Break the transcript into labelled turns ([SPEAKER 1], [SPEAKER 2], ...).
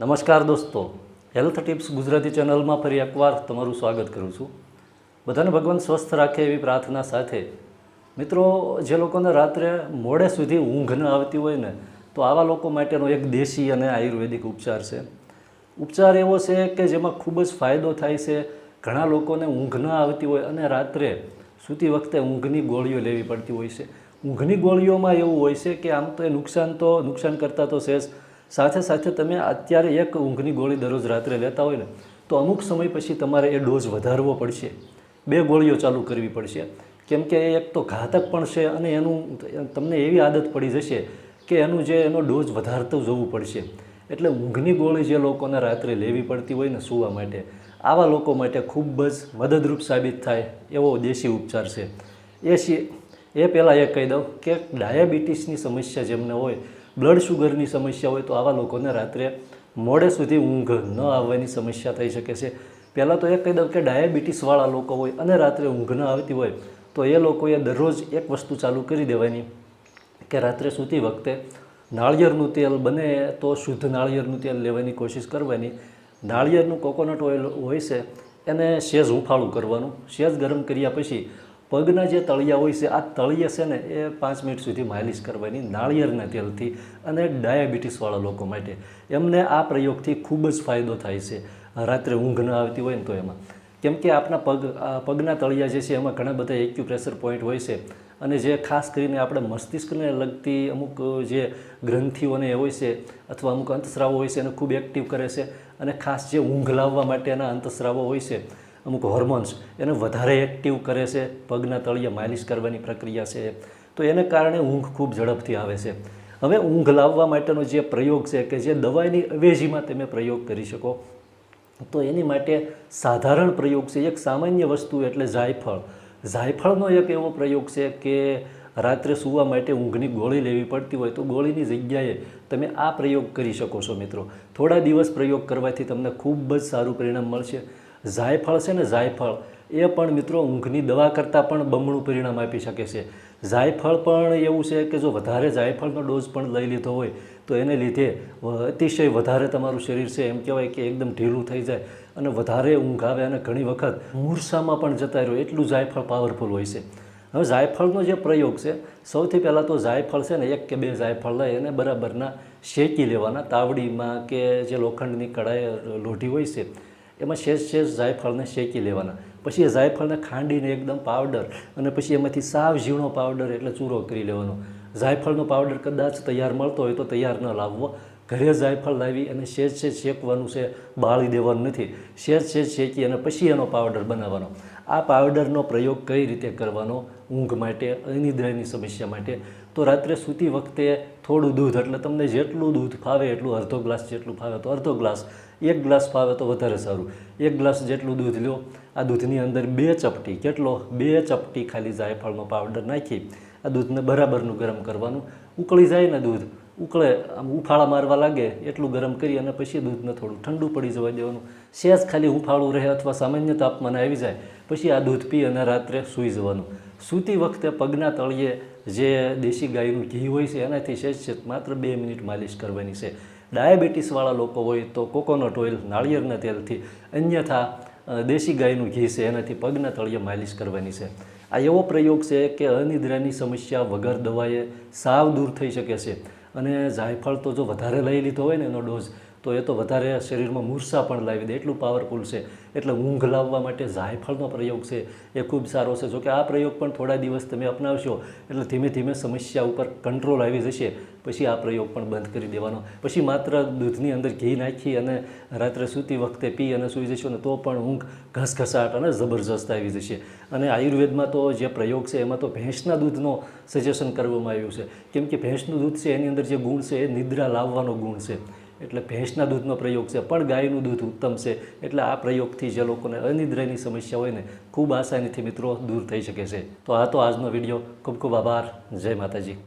[SPEAKER 1] નમસ્કાર દોસ્તો. Health tips Gujarati ચેનલમાં ફરી એકવાર તમારું સ્વાગત કરું છું. બધાને ભગવાન સ્વસ્થ રાખે એવી પ્રાર્થના સાથે. મિત્રો, જે લોકોને રાત્રે મોડે સુધી ઊંઘ ન આવતી હોય ને, તો આવા લોકો માટેનો એક દેશી અને આયુર્વેદિક ઉપચાર છે. ઉપચાર એવો છે કે જેમાં ખૂબ જ ફાયદો થાય છે. ઘણા લોકોને ઊંઘ ન આવતી હોય અને રાત્રે સૂતી વખતે ઊંઘની ગોળીઓ લેવી પડતી હોય છે. ઊંઘની ગોળીઓમાં એવું હોય છે કે આમ તો એ નુકસાન તો, નુકસાન કરતાં તો સહેજ સાથે સાથે તમે અત્યારે એક ઊંઘની ગોળી દરરોજ રાત્રે લેતા હોય ને, તો અમુક સમય પછી તમારે એ ડોઝ વધારવો પડશે. બે ગોળીઓ ચાલુ કરવી પડશે. કેમ કે એક તો ઘાતક પણ છે અને એનું તમને એવી આદત પડી જશે કે એનું જે એનો ડોઝ વધારતો જવું પડશે. એટલે ઊંઘની ગોળી જે લોકોને રાત્રે લેવી પડતી હોય ને સૂવા માટે, આવા લોકો માટે ખૂબ જ મદદરૂપ સાબિત થાય એવો દેશી ઉપચાર છે. એ સી એ પહેલાં એ કહી દઉં કે ડાયાબિટીસની સમસ્યા જેમને હોય બ્લડ શુગરની સમસ્યા હોય તો આવા લોકોને રાત્રે મોડે સુધી ઊંઘ ન આવવાની સમસ્યા થઈ શકે છે. પહેલાં તો એ કહી દઉં કે ડાયાબિટીસવાળા લોકો હોય અને રાત્રે ઊંઘ ન આવતી હોય, તો એ લોકોએ દરરોજ એક વસ્તુ ચાલુ કરી દેવાની કે રાત્રે સૂતી વખતે નાળિયેરનું તેલ બને તો શુદ્ધ નાળિયેરનું તેલ લેવાની કોશિશ કરવાની. નાળિયેરનું કોકોનટ ઓઇલ હોય છે, એને સેજ હુંફાળું કરવાનું. સેજ ગરમ કર્યા પછી પગના જે તળિયા હોય છે, આ તળિયા છે ને, એ પાંચ મિનિટ સુધી માલિશ કરવાની નાળિયેરના તેલથી અને ડાયાબિટીસવાળા લોકો માટે. એમને આ પ્રયોગથી ખૂબ જ ફાયદો થાય છે. રાત્રે ઊંઘ ન આવતી હોય ને તો એમાં. કેમ કે આપણા પગ પગના તળિયા જે છે, એમાં ઘણા બધા એક્યુપ્રેશર પોઈન્ટ હોય છે. અને જે ખાસ કરીને આપણે મસ્તિષ્કને લગતી અમુક જે ગ્રંથિઓને હોય છે, અથવા અમુક અંતસ્રાવો હોય છે, એને ખૂબ એક્ટિવ કરે છે. અને ખાસ જે ઊંઘ લાવવા માટેના અંતસ્રાવો હોય છે અમુક હોર્મોન્સ એને વધારે એક્ટિવ કરે છે, પગના તળિયે માલિશ કરવાની પ્રક્રિયા છે. તો એને કારણે ઊંઘ ખૂબ ઝડપથી આવે છે. હવે ઊંઘ લાવવા માટેનો જે પ્રયોગ છે કે જે દવાની અવેજીમાં તમે પ્રયોગ કરી શકો. તો એની માટે સાધારણ પ્રયોગ છે, એક સામાન્ય વસ્તુ એટલે જાયફળ. જાયફળનો એક એવો પ્રયોગ છે કે રાત્રે સૂવા માટે ઊંઘની ગોળી લેવી પડતી હોય તો ગોળીની જગ્યાએ તમે આ પ્રયોગ કરી શકો છો મિત્રો. થોડા દિવસ પ્રયોગ કરવાથી તમને ખૂબ જ સારું પરિણામ મળશે. જાયફળ છે ને જાયફળ એ પણ મિત્રો ઊંઘની દવા કરતાં પણ બમણું પરિણામ આપી શકે છે. જાયફળ પણ એવું છે કે જો વધારે જાયફળનો ડોઝ પણ લઈ લીધો હોય, તો એને લીધે અતિશય વધારે તમારું શરીર છે એમ કહેવાય કે એકદમ ઢીલું થઈ જાય અને વધારે ઊંઘ આવે અને ઘણી વખત મૂર્છામાં પણ જતા રહ્યો. એટલું જાયફળ પાવરફુલ હોય છે. હવે જાયફળનો જે પ્રયોગ છે, સૌથી પહેલાં તો જાયફળ છે ને એક કે બે જાયફળ લઈ અને બરાબરના શેકી લેવાના. તાવડીમાં કે જે લોખંડની કડાઈ લોઢી હોય છે એમાં શેષ શેષ જાયફળને શેકી લેવાના. પછી એ જાયફળને ખાંડીને એકદમ પાવડર અને પછી એમાંથી સાવ ઝીણો પાવડર એટલે ચૂરો કરી લેવાનો. જાયફળનો પાવડર કદાચ તૈયાર મળતો હોય તો તૈયાર ન લાવવો. ઘરે જાયફળ લાવી અને શેજ શેજ શેકવાનું છે, બાળી દેવાનું નથી. શેજ શેજ શેકી અને પછી એનો પાવડર બનાવવાનો. આ પાવડરનો પ્રયોગ કઈ રીતે કરવાનો? ઊંઘ માટે, અનિદ્રાની સમસ્યા માટે. તો રાત્રે સૂતી વખતે થોડું દૂધ, એટલે તમને જેટલું દૂધ ફાવે એટલું અડધો ગ્લાસ જેટલું ફાવે તો અડધો ગ્લાસ, એક ગ્લાસ ફાવે તો વધારે સારું. એક ગ્લાસ જેટલું દૂધ લો આ દૂધની અંદર બે ચપટી, કેટલો? બે ચપટી ખાલી જાયફળનો પાવડર નાખી, આ દૂધને બરાબરનું ગરમ કરવાનું. ઉકળી જાય ને દૂધ ઉકળે, આમ ઉફાળા મારવા લાગે, એટલું ગરમ કરી અને પછી દૂધને થોડું ઠંડુ પડી જવા દેવાનું. સહેજ ખાલી હુંફાળું રહે અથવા સામાન્ય તાપમાન આવી જાય, પછી આ દૂધ પી અને રાત્રે સૂઈ જવાનું. સૂતી વખતે પગના તળિયે જે દેશી ગાયનું ઘી હોય છે, એનાથી સહેજ સહેજ માત્ર બે મિનિટ માલિશ કરવાની છે. ડાયાબિટીસવાળા લોકો હોય તો કોકોનટ ઓઇલ, નાળિયેરના તેલથી, અન્યથા દેશી ગાયનું ઘી છે, એનાથી પગના તળિયે માલિશ કરવાની છે. આ એવો પ્રયોગ છે કે અનિદ્રાની સમસ્યા વગર દવાએ સાવ દૂર થઈ શકે છે. અને જાયફળ તો જો વધારે લઈ લીધો હોય ને એનો ડોઝ તો એ તો વધારે શરીરમાં મૂર્છા પણ લાવી દે. એટલું પાવરફુલ છે. એટલે ઊંઘ લાવવા માટે જાયફળનો પ્રયોગ છે એ ખૂબ સારો છે. જોકે આ પ્રયોગ પણ થોડા દિવસ તમે અપનાવશો, એટલે ધીમે ધીમે સમસ્યા ઉપર કંટ્રોલ આવી જશે. પછી આ પ્રયોગ પણ બંધ કરી દેવાનો. પછી માત્ર દૂધની અંદર ઘી નાખી અને રાત્રે સૂતી વખતે પી અને સૂઈ જશો ને તો પણ ઊંઘ ઘસઘસાટ અને જબરજસ્ત આવી જશે. અને આયુર્વેદમાં તો જે પ્રયોગ છે એમાં તો ભેંસના દૂધનો સજેશન કરવામાં આવ્યું છે. કેમ કે ભેંસનું દૂધ છે એની અંદર જે ગુણ છે એ નિદ્રા લાવવાનો ગુણ છે. એટલે ભેંસના દૂધનો પ્રયોગ છે, પણ ગાયનું દૂધ ઉત્તમ છે. એટલે આ પ્રયોગથી જે લોકોને અનિદ્રાની સમસ્યા હોય ને, ખૂબ આસાનીથી મિત્રો દૂર થઈ શકે છે. તો આ તો આજનો વીડિયો. ખૂબ ખૂબ આભાર. જય માતાજી.